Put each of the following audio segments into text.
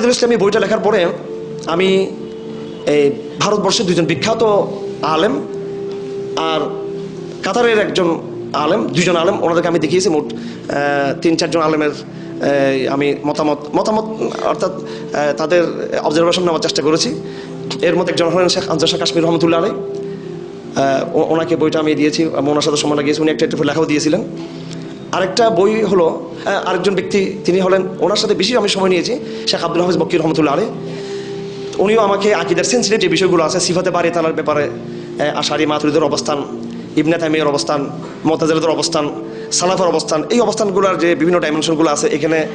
আকিদুল ইসলামী বইটা লেখার পরে আমি এই ভারতবর্ষের দুজন বিখ্যাত আলেম আর কাতারের একজন আলেম দুজন আলেম, ওনাদেরকে আমি দেখিয়েছি মোট তিন, চারজন আলেমের আমি মতামত মতামত, অর্থাৎ তাদের অবজারভেশন নেওয়ার চেষ্টা করেছি। এর মধ্যে একজন হলেন শেখ আনজার শাহ কাশ্মীর রহমতুল্লাহ ও- ওনাকে বইটা আমি দিয়েছি ওনার সাথে সময় লাগিয়েছি, উনি একটা একটু লেখাও দিয়েছিলেন। আরেকটা বই হলো আরেকজন ব্যক্তি, তিনি হলেন, ওনার সাথে বেশি আমি সময় নিয়েছি, শেখ আব্দুল হাফিজ বকির রহমতুল্লাহ আলী উনিও আমাকে আকিদার সেন্সিটিভ যে বিষয়গুলো আছে, সিফাতে বাড়ি তালার ব্যাপারে আশারি মাতুরিদের অবস্থান, ইবনে তাইমিয়ার অবস্থান মতাজালদের অবস্থান, সালাফের অবস্থান, এই অবস্থানগুলোর যে বিভিন্ন ডাইমেনশনগুলো আছে, এখানে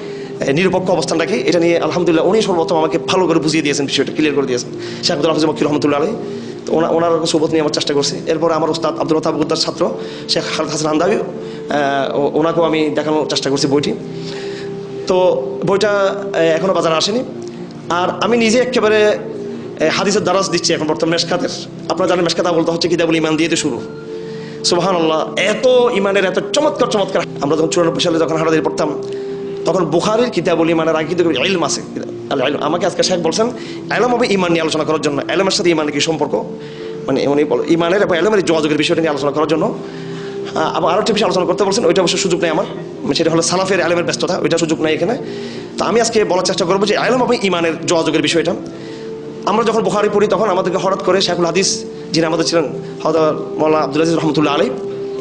নিরপেক্ষ অবস্থান রাখি, এটা নিয়ে আলহামদুলিল্লাহ উনি সর্বপ্রথম আমাকে ভালো করে বুঝিয়ে দিয়েছেন, বিষয়টা ক্লিয়ার করে দিয়েছেন। শেখ আব্দুল হাফিজ বকির রহমতুল্লাহ আলী ওনার সোবত নিয়ে আমার চেষ্টা করছি। এরপরে আমার উস্তাদ আব্দুল তাবুদ্দার ছাত্র, শেখ খালেদ হাসান ও- ওনাকেও আমি দেখানোর চেষ্টা করছি বইটি। তো বইটা এখনও বাজারে আসেনি। আর আমি নিজে একেবারে হাদিসের দ্বারাজ দিচ্ছি এখন বর্তমানে মেশকাতের। আপনারা জানেন মেশকাতা বলতে হচ্ছে কিতাবুল ইমান দিয়ে শুরু। সুবাহান আল্লাহ এত ইমানের এত চমৎকার চমৎকার। আমরা যখন চুরানব্বই সালে যখন হারাদের পড়তাম, তখন বুখারির কিতাবুল ইমানের আগে কিন্তু ইলম আছে। আমাকে আজকে সাহেব বলছেন এলম হবে ইমান নিয়ে আলোচনা করার জন্য। এলমের সাথে ইমানের কি সম্পর্ক? মানে উনি ইমানের এবং এলমের যোগাযোগের বিষয়টা নিয়ে আলোচনা করার জন্য আবার আরও একটা বিষয় আলোচনা করতে বলছেন, ওইটা অবশ্য সুযোগ নেই আমার। সেটা হলো সালাফের আলমের ব্যস্ততা, ওইটা সুযোগ নেই এখানে। তো আমি আজকে বলার চেষ্টা করব যে আলম এবং ইমানের যোগাযোগের বিষয়টা। আমরা যখন বুখারি পড়ি তখন আমাদেরকে হঠাৎ করে শেখুল হাদিস, যিনি আমাদের ছিলেন হয়তো মৌলানা আব্দুল আজিজ রহমতুল্লাহ আলী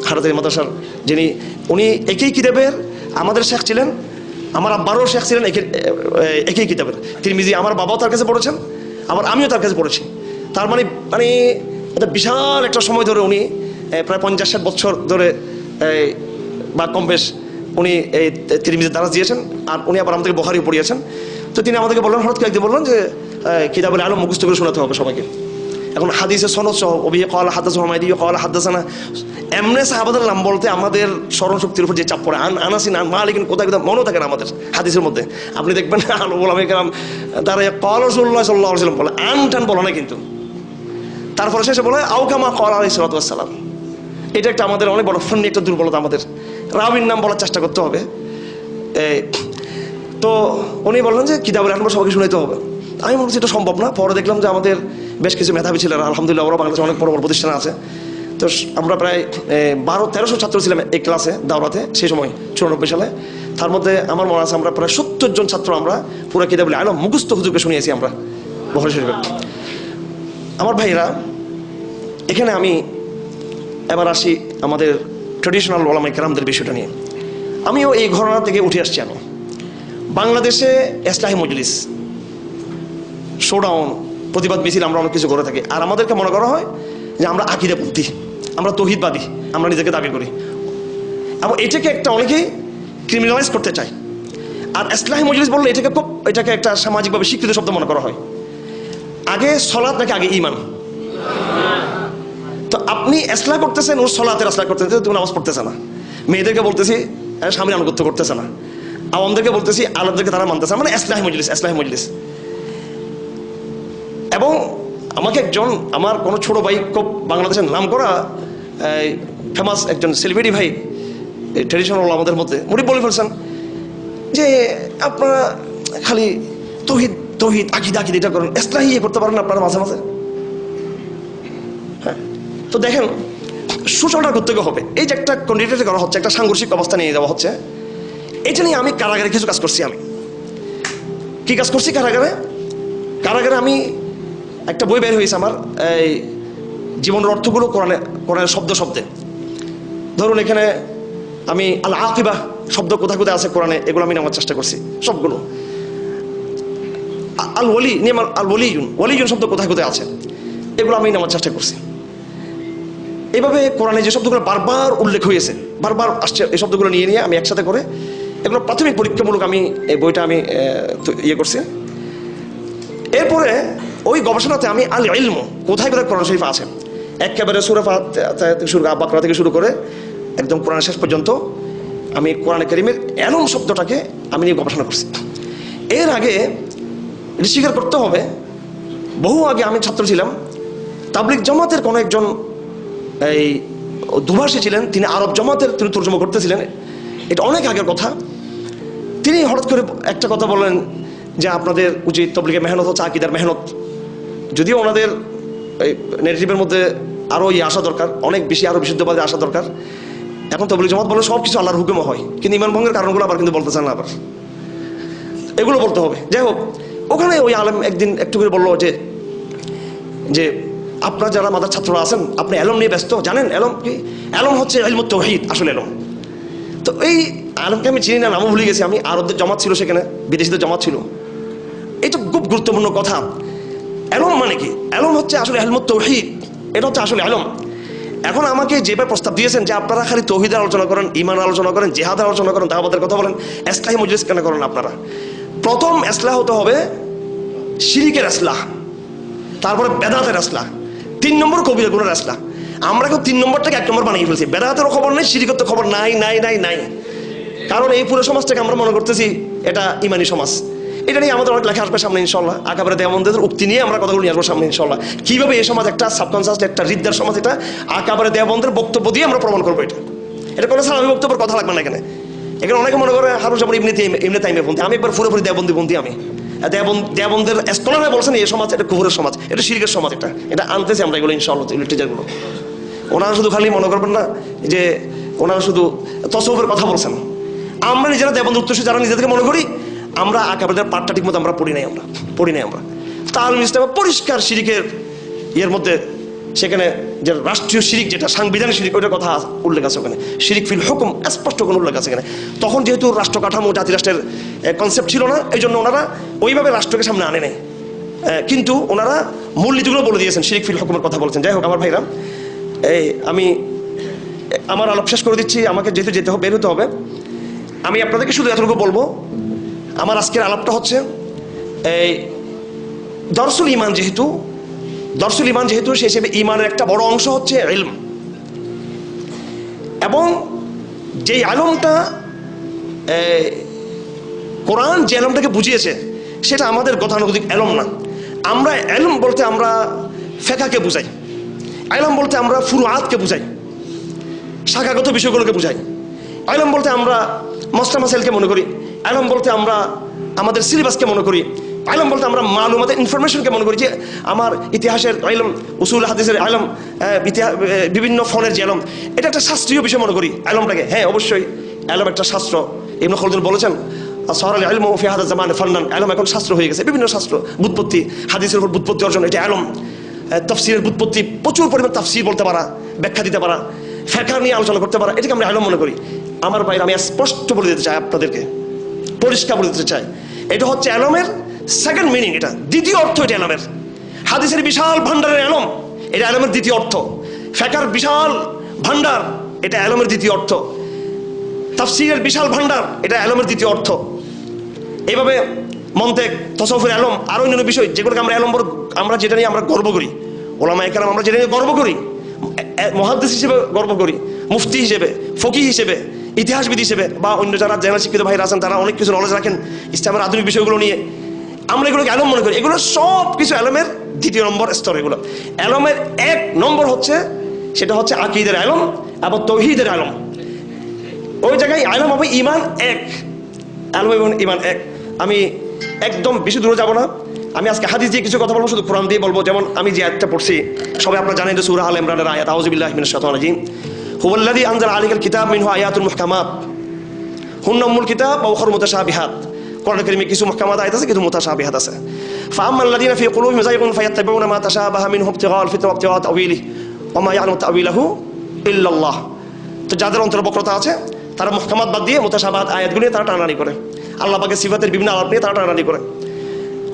হারাতের মাদাসার যিনি, উনি একই কিতাবের আমাদের শেখ ছিলেন, আমার আব্বারও শেখ ছিলেন একই কিতাবের। তিরমিজি আমার বাবাও তার কাছে পড়েছেন, আবার আমিও তার কাছে পড়েছি। তার মানে মানে একটা বিশাল একটা সময় ধরে উনি প্রায় পঞ্চাশ ষাট বছর ধরে বা কম বেশ উনি এই তিরমিজির দ্বারা দিয়েছেন, আর উনি আবার আমাদেরকে বহারিও পড়িয়েছেন। তো তিনি আমাদেরকে বললেন, হঠাৎ করে একদিন বললেন যে কিতাবের আলো মুখস্থ করে শোনাতে হবে সবাইকে। এখন হাদিসের সনদ সহ অবি কলা হাদাস হমাইদি কলা হাদাসানা, এমনি সাহাবাদের নাম বলতে আমাদের স্মরণ শক্তির উপর যে চাপ পড়ে, আন না মালিক, কোথায় কোথায়, মনেও থাকে না আমাদের হাদিসের মধ্যে। আপনি দেখবেন আলো বলাম এখানে তারা কল রসুল্লাহ সাল্লাহ সাল্লাম বলে, আন টান বলে না কিন্তু। তারপরে শেষে বলে আউকামা কল আলী সালাতাম এটা একটা আমাদের অনেক বড় ফন্নি, একটা দুর্বলতা আমাদের। রাবির নাম বলার চেষ্টা করতে হবে। তো উনি বললেন যে কিতাবের এখন সবাইকে শুনাইতে হবে। আমি মনে এটা সম্ভব না। পরে দেখলাম যে আমাদের বেশ কিছু মেধাবী ছিলেন আলহামদুলিল্লাহ, ওরা বাংলাদেশে অনেক বড় বড় প্রতিষ্ঠান আছে। তো আমরা প্রায় বারো, তেরোশো ছাত্র ছিলাম এই ক্লাসে, দাওরাতে, সেই সময়, চুরানব্বই সালে। তার মধ্যে আমার মনে আছে, আমরা প্রায় সত্তর জন ছাত্র আমরা পুরো কিতাবুল আলম, মুখস্থ হুজুরকে শুনিয়েছি আমরা বহর আমার ভাইরা এখানে আমি এবার আসি আমাদের ট্রেডিশনাল ওলামাই কেরামদের বিষয়টা নিয়ে। আমিও এই ঘটনা থেকে উঠে আসছি আমি। বাংলাদেশে এসলাহি মজলিস শোডাউন প্রতিবাদ মিছিল আমরা অনেক কিছু করে থাকি। আর আমাদেরকে মনে করা হয় যে আমরা আকিদে বুদ্ধি, আমরা তহিদবাদী, আমরা নিজেকে দাবি করি। এবং এটাকে একটা অনেকেই ক্রিমিনালাইজ করতে চায়। আর এসলাহি মজলিস বললে এটাকে খুব, এটাকে একটা সামাজিকভাবে স্বীকৃত শব্দ মনে করা হয়। আগে সলাৎ নাকি আগে ইমান আপনি এসলা করতেছেন, ওর সলাতের এসলা করতেছেন তুমি নামাজ পড়তেছে না। মেয়েদেরকে বলতেছি স্বামীর আনুগত্য করতেছে না। আওয়ামদেরকে বলতেছি আলাদাদেরকে তারা মানতেছে। মানে এসলাহি মজলিস এসলাহি মজলিস। এবং আমাকে একজন, আমার কোনো ছোট ভাই খুব বাংলাদেশের নাম করা ফেমাস একজন সেলিব্রিটি ভাই ট্রেডিশনাল আমাদের মধ্যে, উনি বলে ফেলছেন যে, আপনারা খালি তহিদ তহিদ, আকিদ আকিদ এটা করেন। এসলাহি ইয়ে করতে পারেন আপনারা মাঝে মাঝে? তো দেখেন সূচনা করতে হবে। এই যে একটা কন্ডিডেট করা হচ্ছে, একটা সাংঘর্ষিক অবস্থা নিয়ে যাওয়া হচ্ছে, এটা নিয়ে আমি কারাগারে কিছু কাজ করছি আমি। কি কাজ করছি কারাগারে? কারাগারে আমি একটা বই বের হয়েছে আমার, এই জীবনের অর্থগুলো কোরআনে, কোরআনের শব্দ শব্দে। ধরুন এখানে আমি আল আকিবা শব্দ কোথায় কোথায় আছে কোরআনে, এগুলো আমি নেওয়ার চেষ্টা করছি, সবগুলো। আল ওলি নিয়ম আল ওলিজুন ওলিজুন শব্দ কোথায় কোথায় আছে, এগুলো আমি নেওয়ার চেষ্টা করছি। এইভাবে কোরআনে যে শব্দগুলো বারবার উল্লেখ হয়েছে, বারবার আসছে, এই শব্দগুলো নিয়ে নিয়ে আমি একসাথে করে, এগুলো প্রাথমিক পরীক্ষামূলক আমি, এই বইটা আমি ইয়ে করছি। এরপরে ওই গবেষণাতে আমি আল ইলম কোথায় কোথায় কোরআন শরীফ আছে? একেবারে সুরফা থেকে শুরু বাকরা থেকে শুরু করে, একদম কোরআন শেষ পর্যন্ত আমি কোরআন করিমের এলম শব্দটাকে আমি নিয়ে গবেষণা করছি। এর আগে স্বীকার করতে হবে, বহু আগে আমি ছাত্র ছিলাম তাবলিক জামাতের কোনো একজন এই দুভাষী ছিলেন, তিনি আরব জমাতের তিনি তর্জমা করতেছিলেন। এটা অনেক আগের কথা। তিনি হঠাৎ করে একটা কথা বললেন যে আপনাদের উচিত তবলিগের মেহনত হচ্ছে, আকিদার মেহনত। যদিও ওনাদের এই নেগেটিভের মধ্যে আরও ইয়ে আসা দরকার, অনেক বেশি আরও বিশুদ্ধবাদে আসা দরকার। এখন তবলিগ জামাত বলে সব কিছু আল্লাহর হুকুমে হয়, কিন্তু ইমান ভঙ্গের কারণগুলো আবার কিন্তু বলতে চান না আবার। এগুলো বলতে হবে। যাই হোক, ওখানে ওই আলম একদিন একটু করে বলল যে যে আপনার যারা মাদার ছাত্ররা আছেন, আপনি অ্যালম নিয়ে ব্যস্ত, জানেন? অ্যালম কি? অ্যালম হচ্ছে এলমুত তৌহিদ, আসলে অ্যালম তো এই আলমকে আমি চিনি না, নামও ভুলে গেছি আমি। আরবদের জমাত ছিল সেখানে, বিদেশিদের জমাত ছিল। এটা খুব গুরুত্বপূর্ণ কথা। অ্যালম মানে কি? অ্যালম হচ্ছে আসলে হেলমত তৌহিদ। এটা হচ্ছে আসলে অ্যালম এখন আমাকে যেভাবে প্রস্তাব দিয়েছেন যে আপনারা খালি তৌহিদের আলোচনা করেন ইমান আলোচনা করেন, জেহাদের আলোচনা করেন, দাওয়াতের কথা বলেন, এসলাহি মজলিস কেন করেন আপনারা? প্রথম এসলাহ হতে হবে শিরিকের এসলাহ, তারপরে বেদাতের আসলা তিন নম্বর কবিরা গুণের আসলা আমরা কেউ তিন নম্বরটাকে এক নম্বর বানিয়ে ফেলছি। বেদাতেরও খবর নেই শিরিকত খবর নাই নাই নাই নাই। কারণ এই পুরো সমাজটাকে আমরা মনে করতেছি এটা ইমানি সমাজ। এটা নিয়ে আমাদের অনেক লেখা আসবে সামনে ইনশাল্লাহ আকাবারে দেওয়ানদের উক্তি নিয়ে আমরা কথাগুলো নিয়ে আসব সামনে ইনশাল্লাহ কীভাবে এই সমাজ একটা সাবকনসিয়াস একটা হৃদয়ের সমাজ এটা, আকাবারে দেওয়ানদের বক্তব্য দিয়ে আমরা প্রমাণ করব এটা। এটা কোনো সালামি বক্তব্যের কথা লাগবে না এখানে। এখানে অনেকে মনে করে হারুন সামনে এমনিতে এমনি টাইমে বন্দি। আমি একবার পুরোপুরি দেবন্দি বন্দি আমি। দেবন্দের স্কলাররা বলছেন এই সমাজ, এটা কুহুরের সমাজ, এটা শিরকের সমাজ এটা। এটা আনতেছি আমরা এগুলো, ইনশাআল্লাহ ওনারা শুধু খালি মনে করবেন না যে ওনারা শুধু তসবের কথা বলছেন। আমরা নিজেরা দেবন্দ উত্তর যারা নিজেদেরকে মনে করি, আমরা আকাবাদের পাঠটা ঠিক মতো আমরা পড়ি নাই আমরা, পড়ি নাই আমরা। তাহলে ইসলামে পরিষ্কার শিরিকের ইয়ের মধ্যে সেখানে যে রাষ্ট্রীয় শিরিক যেটা, সাংবিধানিক শিরিক, ওইটার কথা উল্লেখ আছে ওখানে। শিরিক ফিল হুকুম, স্পষ্ট কোনো উল্লেখ আছে এখানে। তখন যেহেতু রাষ্ট্র কাঠামো, জাতি রাষ্ট্রের কনসেপ্ট ছিল না, এই জন্য ওনারা ওইভাবে রাষ্ট্রকে সামনে আনে নেই। কিন্তু ওনারা মূলনীতিগুলো বলে দিয়েছেন, শিরিক ফিল হুকুমের কথা বলছেন। যাই হোক, আমার ভাইরা, এই, আমি আমার আলাপ শেষ করে দিচ্ছি, আমাকে যেহেতু যেতে হবে, বের হতে হবে। আমি আপনাদেরকে শুধু এতটুকু বলব, আমার আজকের আলাপটা হচ্ছে, এই দর্শন ইমান যেহেতু দর্শুল ইমান যেহেতু সে হিসেবে ইমানের একটা বড় অংশ হচ্ছে ইলম। এবং যেই আলমটা কোরআন যে আলমটাকে বুঝিয়েছে, সেটা আমাদের গতানুগতিক এলম না। আমরা এলম বলতে আমরা ফেকাকে বুঝাই। আলম বলতে আমরা ফুরু আতকে বুঝাই। শাখাগত বিষয়গুলোকে বুঝাই। আলম বলতে আমরা মস্তা মাসাইলকে মনে করি। আলম বলতে আমরা আমাদের সিলেবাসকে মনে করি। আলম বলতে আমরা মালুমাতের ইনফরমেশনকে মনে করি যে আমার ইতিহাসের আলম উসুল হাদিসের আলম বিভিন্ন ফলের যে আলম এটা একটা শাস্ত্রীয় বিষয় মনে করি আলমটাকে হ্যাঁ অবশ্যই আলম একটা শাস্ত্র। ইবনে খলদুল বলেছেন সরাল আলম ও ফিহাদ জামান ফান্নান। আলম এখন শাস্ত্র হয়ে গেছে, বিভিন্ন শাস্ত্র, বুৎপত্তি, হাদিসের উপর বুৎপত্তি অর্জন, এটা আলম তফসিরের বুৎপত্তি প্রচুর পরিমাণ তাফসির বলতে পারা, ব্যাখ্যা দিতে পারা ফেকার নিয়ে আলোচনা করতে পারা, এটাকে আমরা আলম মনে করি। আমার বাইরে আমি স্পষ্ট বলে দিতে চাই আপনাদেরকে, পরিষ্কার বলে দিতে চাই। এটা হচ্ছে অ্যালমের সেকেন্ড মিনিং এটা, দ্বিতীয় অর্থ এটা অ্যালমের হাদিসের বিশাল ভান্ডারের অ্যালম এটা অ্যালমের দ্বিতীয় অর্থ। ফেকার বিশাল ভান্ডার এটা অ্যালমের দ্বিতীয় অর্থ। তাফসিরের বিশাল ভান্ডার এটা অ্যালমের দ্বিতীয় অর্থ। এইভাবে মন্তেক, তসফের আলম আরও অন্যান্য বিষয়, যেগুলোকে আমরা বড়- আমরা যেটা নিয়ে আমরা গর্ব করি। ওলামা একরাম আমরা যেটা নিয়ে গর্ব করি। মহাদ্দেশ হিসেবে গর্ব করি, মুফতি হিসেবে ফকি হিসেবে, ইতিহাসবিদ হিসেবে, বা অন্য যারা জেনারেল শিক্ষিত ভাইরা আছেন, তারা অনেক কিছু নলেজ রাখেন। ইসলামের আধুনিক বিষয়গুলো নিয়ে আমরা এগুলোকে অ্যালম মনে করি। এগুলো সব কিছু অ্যালমের দ্বিতীয় নম্বর স্তর এগুলো। অ্যালমের এক নম্বর হচ্ছে, সেটা হচ্ছে আকিদের আলম এবং তৌহিদের আলম ওই জায়গায় আলম হবে ইমান এক। আলম এবং ইমান এক। আমি একদম বেশি দূরে যাব না। আমি আজকে হাদিস দিয়ে কিছু কথা বলব, শুধু কোরআন দিয়ে বলব। যেমন আমি যে আয়াতটা পড়ছি, সবাই আপনারা জানেন যে সূরা আল ইমরানের আয়াত। আউযুবিল্লাহি মিনাশ শাইতানির রাজিম। হুয়াল্লাযী আনজালা আলাইকাল কিতাব মিনহু আয়াতুল মুহকামাত। হুন্না উম্মুল কিতাব ওয়া উখরা মুতাশাবিহাত। কোরআন কারীমে কিছু মুহকামাত আয়াত আছে কিছু মুতাশাবিহাত আছে فأما الذين في قلوبهم زيغ فيتبعون ما تشابه منه ابتغاء الفتنة وابتغاء تأويله وما يعلم تأويله إلا الله তো যাদের অন্তর বক্রতা আছে তারা মুহকামাত বাদ দিয়ে মুতাশাবাহাত আয়াতগুলো নিয়ে তারা টানাটানি করে আল্লাহ পাকের সিফাতের বিভিন্ন আলাপ নিয়ে তারা টানাটানি করে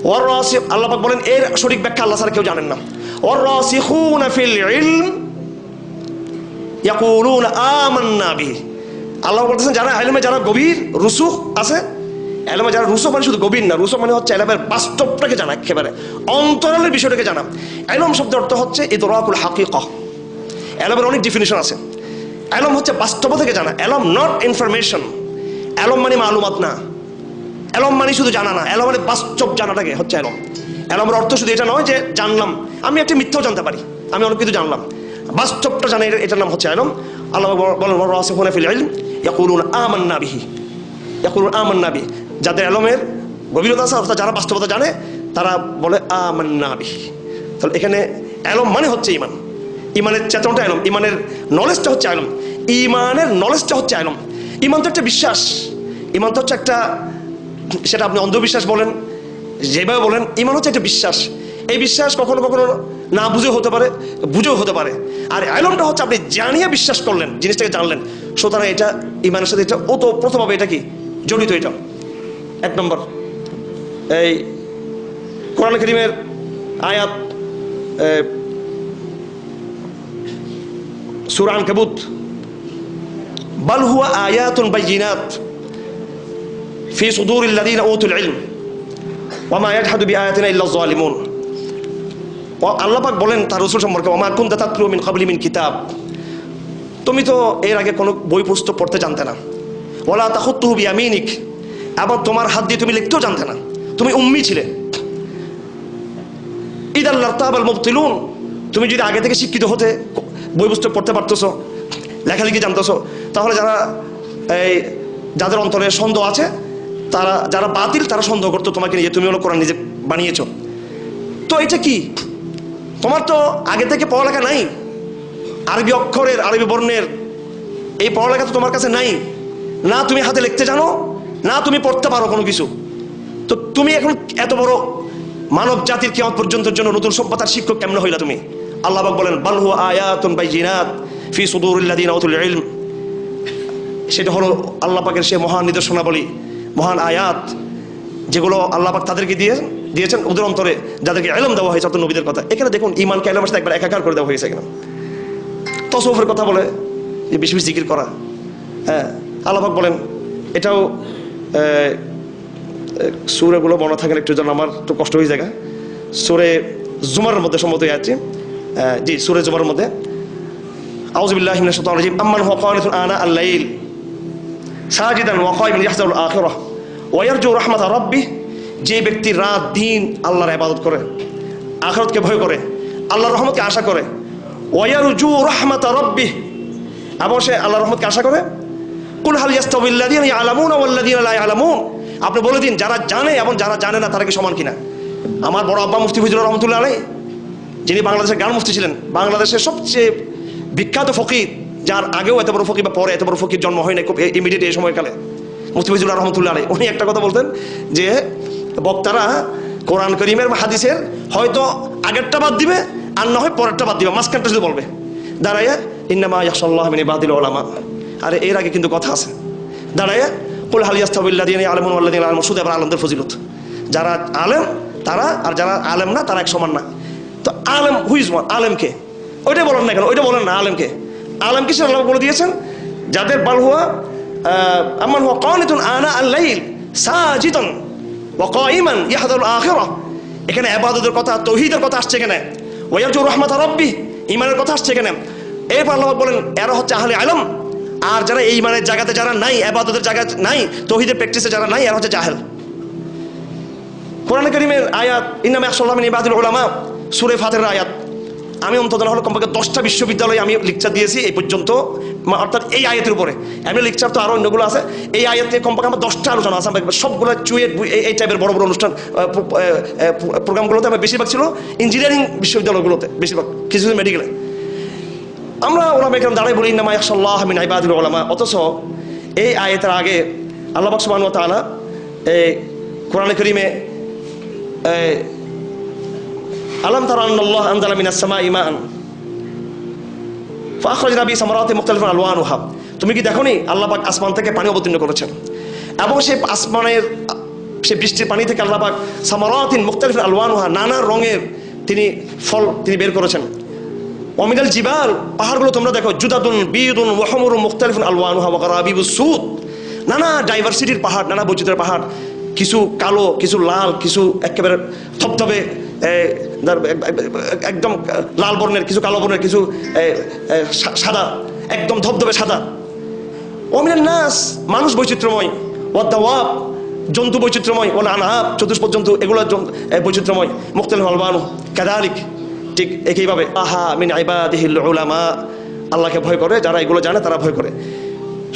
ওয়ার রাসি আল্লাহ পাক বলেন এর সঠিক ব্যাখ্যা আল্লাহ ছাড়া কেউ জানেন না ওয়ার রাসিখুনা ফিল ইলম ইয়াকুলুনা আমান্না বিহি আল্লাহ বলতেছেন যারা এলমে যারা গভীর রুসুখ আছে এলমে যারা রুসুখ মানে শুধু গভীর না রুসুখ মানে হচ্ছে এলমের বাস্তবটাকে জানা, একেবারে। অন্তরালের বিষয়টাকে জানা। এলম শব্দের অর্থ হচ্ছে ইদরাকুল হাকিক। এলমের অনেক ডিফিনিশন আছে। এলম হচ্ছে বাস্তব থেকে জানা। এলম নট ইনফরমেশন এলম মানে মালুমাত না। এলম মানে শুধু জানা না। এলম মানে বাস্তব জানাটাকে হচ্ছে এলম। এলমের অর্থ শুধু এটা নয় যে জানলাম। আমি একটা মিথ্যাও জানতে পারি। আমি অনেক কিছু জানলাম। বাস্তবটা জানা এটার নাম হচ্ছে এলম। আল্লাহ বলেন ইয়াকুলুন আমান্না বিহি। ইয়াকুলুন আমান্না বিহি। যাদের এলমের গভীরতা আছে, অর্থাৎ যারা বাস্তবতা জানে, তারা বলে আমান্নাবি তাহলে এখানে অ্যালম মানে হচ্ছে ইমান ইমানের চেতনটা আলম ইমানের নলেজটা হচ্ছে আলম। ইমানের নলেজটা হচ্ছে আলম। ইমান তো একটা বিশ্বাস। ইমান তো হচ্ছে একটা, সেটা আপনি অন্ধবিশ্বাস বলেন, যেভাবে বলেন ইমান হচ্ছে একটা বিশ্বাস। এই বিশ্বাস কখনো কখনো না বুঝেও হতে পারে, বুঝেও হতে পারে। আর আলমটা হচ্ছে আপনি জানিয়ে বিশ্বাস করলেন, জিনিসটাকে জানলেন। সুতরাং এটা ইমানের সাথে এটা ও তো প্রথমভাবে এটা কি জড়িত এটা? এক নম্বর এই কোরআন করিমের আয়াত সুরান কেবুত بل هو آيات بينات في صدور الذين أوتوا العلم وما يجحد بآياتنا إلا الظالمون আল্লাহ পাক বলেন তার রসুল সম্পর্কে ওমা কুনতা তাতলু মিন ক্বাবলি মিন কিতাব তুমি তো এর আগে কোনো বই পুস্তক পড়তে জানতে না ওলা তাখুত্তুহু বিয়ামিনিক এবং তোমার হাত দিয়ে তুমি লিখতেও জানতে না। তুমি উম্মি ছিলে। ঈদ আল্লাহ তাহাবাল মুবতিলুন, তুমি যদি আগে থেকে শিক্ষিত হতে বই পুস্তক পড়তে পারতেছো, লেখালেখি জানতেছো, তাহলে যারা এই যাদের অন্তরে সন্দেহ আছে, তারা যারা বাতিল, তারা সন্দেহ করতো তোমাকে নিয়ে তুমি হলো কোরআন নিজে বানিয়েছ। তো এটা কি? তোমার তো আগে থেকে পড়ালেখা নাই। আরবি অক্ষরের, আরবি বর্ণের এই পড়ালেখা তো তোমার কাছে নাই। না তুমি হাতে লিখতে জানো না, তুমি পড়তে পারো কোনো কিছু। তো তুমি এখন এত বড় মানব জাতির কেমন পর্যন্তের জন্য নতুন সভ্যতার শিক্ষক কেমন হইলা তুমি? আল্লাহ পাক বলেন বালহু আয়াতুন বাইজিনাত ফি সুদুরিল্লাযিনা উতুল ইলম। সেটা হলো আল্লাহ পাকের সে মহান নিদর্শনাবলী, মহান আয়াত, যেগুলো আল্লাহ পাক তাদেরকে দিয়ে, দিয়েছেন ওদের অন্তরে, যাদেরকে এলম দেওয়া হয়েছে অত নবীদের কথা। এখানে দেখুন ইমানকে এলমের সাথে একবার একাকার করে দেওয়া হয়েছে এখানে। তসৌফের কথা বলে, যে বেশি বেশি জিকির করা। হ্যাঁ আল্লাহাক বলেন, এটাও সুরেগুলো মনে থাকেন একটু যেন আমার একটু কষ্ট হয়ে যায়। সুরে জুমার মধ্যে সম্মত আছে জি, সুরে জুমার মধ্যে। আউজবিল্লাহ শাইতানির আম্মান আনা যে ব্যক্তি রাত, দিন আল্লাহর ইবাদত করে, আখিরাতকে ভয় করে, আল্লাহর রহমতকে আশা করে, ওয়া ইয়ারজু রাহমাতা রাব্বিহ এবং সে আল্লাহর রহমতকে আশা করে হাল আপনি বলে দিন, যারা জানে এবং যারা জানে না, তারা কি সমান কিনা? আমার বড় আব্বা মুফতি ফিজুর রহমতুল্লাহ আলাই যিনি বাংলাদেশের গান মুফতি ছিলেন, বাংলাদেশের সবচেয়ে বিখ্যাত ফকির, যার আগেও এত বড় ফকির বা পরে এত বড় ফকির জন্ম হয় না খুব ইমিডিয়েট এই সময়কালে। মুফতি ফিজুল্লাহ রহমতুল্লাহ আলাই উনি একটা কথা বলতেন যে, বক্তারা কোরআন করিমের হাদিসের হয়তো আগেরটা বাদ দিবে, আর না হয় পরেরটা বাদ দিবে, মাঝখানটা শুধু বলবে। দাঁড়াইয়া, ইন্নামা ইয়াসাল্লাহ মিনি বাদিল ওলামা আরে এর আগে কিন্তু কথা আছে। দাঁড়ায়, কুল হালিয়াস্তাবিল্লা দিয়ে আলমুন আল্লাহ আলম শুধু আবার আলমদের ফজিলত। যারা আলেম, তারা আর যারা আলেম না, তারা এক সমান না। তো আলেম হুইজ ওয়ান আলেমকে ওইটাই বলেন না কেন ওইটা বলেন না আলেমকে আলেম কিসের আল্লাহ বলে দিয়েছেন? যাদের বাল হুয়া আমান হুয়া কানিতুন আনা আল্লাইল সাজিদন ওয়া কাইমান ইয়াহদারুল আখিরাহ। এখানে ইবাদতের কথা, তৌহিদের কথা আসছে এখানে। ওয়ারজু রহমাত রাব্বি ইমানের কথা আসছে এখানে। এরপর আল্লাহ বলেন, এরা হচ্ছে আহলে আলম। আর যারা এই মানের জায়গাতে যারা নাই, আবাদতের জায়গা নাই, তহিদের প্র্যাকটিসে যারা নাই, এরা হচ্ছে জাহেল। কোরআন করিমের আয়াত ইনামে একশোল্লাহ ইবাদুল ওলামা সুরে ফাতের আয়াত। আমি অন্তত হলো কমপক্ষে দশটা বিশ্ববিদ্যালয়ে আমি লেকচার দিয়েছি এই পর্যন্ত অর্থাৎ এই আয়াতের উপরে। এমনি লেকচার তো আরও অন্যগুলো আছে। এই আয়াত নিয়ে কমপক্ষে আমার দশটা আলোচনা আছে। আমার সবগুলো চুয়ে এই টাইপের বড় বড় অনুষ্ঠান প্রোগ্রামগুলোতে আমার বেশিরভাগ ছিল ইঞ্জিনিয়ারিং বিশ্ববিদ্যালয়গুলোতে, বেশিরভাগ, কিছু মেডিকেলে আমরা ওলামা একরাম দাঁড়াই বলি নামা একশাল্লাহ মিন ইবাদুল ওলামা অথচ এই আয়াতের আগে আল্লাহ ওয়া তাআলা এই কোরআন করিমে আলম তারা আল্লাহ আনজালা মিনাস সামাই মাআন ফাখরাজনা বি সামারাতি মুখতালিফান আলওয়ানুহা তুমি কি দেখোনি আল্লাহ পাক আসমান থেকে পানি অবতীর্ণ করেছেন? এবং সেই আসমানের, সেই বৃষ্টির পানি থেকে আল্লাহ পাক সামারাতিন মুখতালিফান আলওয়ানুহা, নানা রঙের তিনি ফল তিনি বের করেছেন। অমিনাল জিবাল, পাহাড়গুলো তোমরা দেখো, জুদাদুন বিদুন ওয়াহমুর মুখতালিফুন, আলওয়ানুহা ওয়াকারাবিবুস সুদ। নানা ডাইভার্সিটির পাহাড়, নানা বৈচিত্র্যের পাহাড়। কিছু কালো, কিছু লাল, কিছু একেবারে থপথপে একদম লাল বর্ণের, কিছু কালো বর্ণের, কিছু সাদা, একদম ধবধবে সাদা। অমিনাল নাস, মানুষ বৈচিত্র্যময়। ওয়াদ্দাওয়াব জন্তু বৈচিত্র্যময়। ওলা আনহাব চতুষ্পদ জন্তু, এগুলো বৈচিত্র্যময়। মুখতালিফ আলবানু কাদালিক ঠিক একইভাবে, আহা মিন আইবাদিহিল উলামা। আল্লাহকে ভয় করে, যারা এগুলো জানে তারা ভয় করে।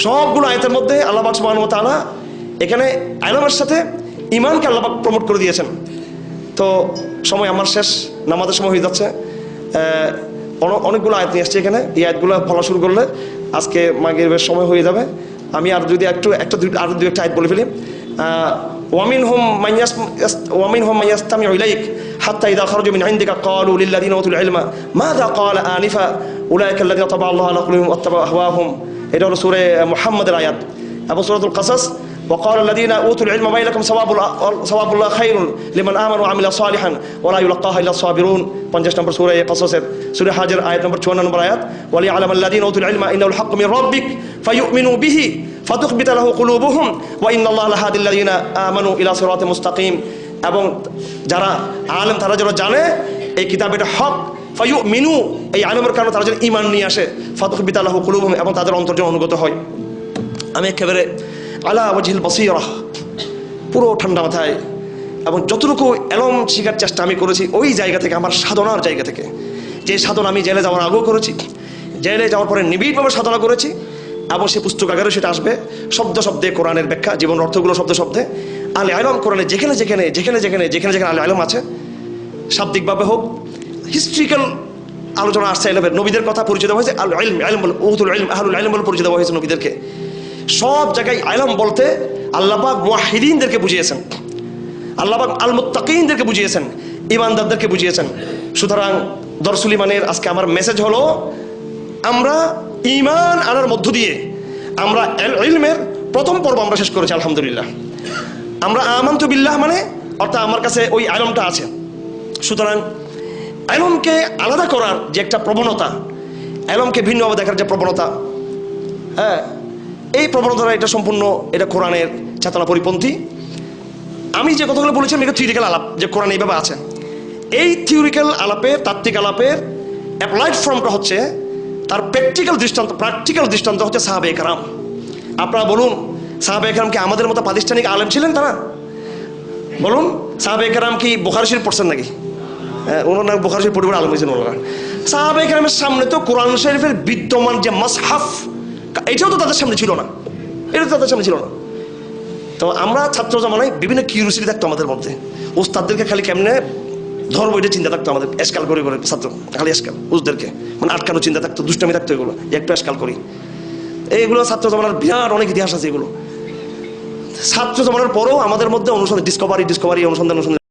সবগুলো আয়তের মধ্যে আল্লাহ সুবহানাহু ওয়া তাআলা এখানে আলমের সাথে ইমানকে আল্লাহ প্রমোট করে দিয়েছেন। তো সময় আমার শেষ, নামাজের সময় হয়ে যাচ্ছে। অনেকগুলো আয়াত নিয়ে আসছে এখানে। এই আয়াতগুলো ফলা শুরু করলে আজকে মাগের সময় হয়ে যাবে। আমি আর যদি একটু, একটা দুই, আর দু একটা আয়াত বলে ফেলি। ওয়ামিন হোম মাইয়াস ওয়ামিন হোম মাইয়াস্তামি ইলাইক। হাত্তা ইদা খারজু মিন ইনদিকা ক্বালু লিল্লাযিনা উতুল ইলমা মাযা ক্বালা আনিফা উলাইকা আল্লাযিনা তাবা আল্লাহু আলা কুলুবিহিম ওয়াত্তাবা আহওয়াহুম এটা হলো সূরা মুহাম্মাদের আয়াত এবং সূরাতুল কাসাস وقال الذين اوتوا العلم ويلكم ثواب الله ثواب الله خير لمن امن وعمل صالحا ولا يلقاها الا الصابرون 50 নম্বর সূরা কসসের সূরা হাজর আয়াত নম্বর 54 নম্বর আয়াত وليعلم الذين اوتوا العلم انه الحق من ربك فيؤمنوا به فتخبت له قلوبهم وان الله لهادي الذين امنوا الى صراط مستقيم এবং যারা আলেম, তারা যেন জানে এই কিতাব এটা হক। ফাইউ মিনু এই আলমের কারণে তারা যেন ইমান নিয়ে আসে। ফাতুক বিতালাহ কুলুবহুম, এবং তাদের অন্তর্জন অনুগত হয়। আমি একেবারে আলা ওয়াজিল বসিরা, পুরো ঠান্ডা মাথায়, এবং যতটুকু এলম শিকার চেষ্টা আমি করেছি, ওই জায়গা থেকে, আমার সাধনার জায়গা থেকে। যে সাধনা আমি জেলে যাওয়ার আগেও করেছি, জেলে যাওয়ার পরে নিবিড়ভাবে সাধনা করেছি, এবং সে পুস্তকাগারে সেটা আসবে শব্দ শব্দে কোরআনের ব্যাখ্যা, জীবন অর্থগুলো শব্দ শব্দে আলে আলম কোরআনে যেখানে যেখানে যেখানে যেখানে যেখানে যেখানে আলে আলম আছে, শাব্দিকভাবে হোক হিস্ট্রিক্যাল আলোচনা আসছে এলেবের নবীদের কথা পরিচিত হয়েছে, আল ইলম ইলম বলে, উহুদুল ইলম আহলুল ইলম বলে পরিচিত হয়েছে নবীদেরকে। সব জায়গায় আলম বলতে আল্লাহবাক মুয়াহিদিনদেরকে বুঝিয়েছেন। আল্লাহবাক আল মুত্তাকিনদেরকে বুঝিয়েছেন ইমানদারদেরকে বুঝিয়েছেন। সুতরাং দরসুল ইমানের আজকে আমার মেসেজ হলো, আমরা ইমান আনার মধ্য দিয়ে, আমরা এল- ইলমের প্রথম পর্ব আমরা শেষ করেছি, আলহামদুলিল্লাহ। আমরা আমান্তু বিল্লাহ মানে অর্থাৎ আমার কাছে ওই আলমটা আছে। সুতরাং আলমকে আলাদা করার যে একটা প্রবণতা, আলমকে ভিন্নভাবে দেখার যে প্রবণতা হ্যাঁ এই প্রবণতাটা এটা সম্পূর্ণ, এটা কোরআনের চেতনা পরিপন্থী। আমি যে কথাগুলো বলেছিলাম এটা থিওরিক্যাল আলাপ, যে কোরআন এইভাবে আছে। এই থিওরিক্যাল আলাপের তাত্ত্বিক আলাপের অ্যাপ্লাইড ফর্মটা হচ্ছে, তার প্র্যাকটিক্যাল দৃষ্টান্ত প্র্যাকটিক্যাল দৃষ্টান্ত হচ্ছে সাহাবে একরাম আপনারা বলুন সাহাবে একরাম কি আমাদের মতো প্রাতিষ্ঠানিক আলেম ছিলেন তারা? বলুন সাহাবে একরাম কি বোখারি পড়ছেন নাকি? হ্যাঁ, ওনার নাম বোখারি পরিবার আলম হয়েছেন ওনারা। সাহাবে একরামের সামনে তো কোরআন শরীফের বিদ্যমান যে মাসহাফ এটাও তো তাদের সামনে ছিল না। এটা তাদের সামনে ছিল না। তো আমরা ছাত্র জমানায় বিভিন্ন কিউরিয়াসিটি থাকতো আমাদের মধ্যে। ওস্তাদদেরকে খালি কেমনে ধর্ম এটা চিন্তা থাকতো আমাদের এসকাল করে করে ছাত্র খালি এসকাল উসদেরকে মানে আটকানো চিন্তা থাকতো দুষ্টামি থাকতো এগুলো একটু এসকাল করি। এইগুলো ছাত্র জমানার বিরাট অনেক ইতিহাস আছে এগুলো। ছাত্র জমানোর পরও আমাদের মধ্যে অনুসন্ধান ডিসকভারি ডিসকভারি অনুসন্ধান অনুসন্ধান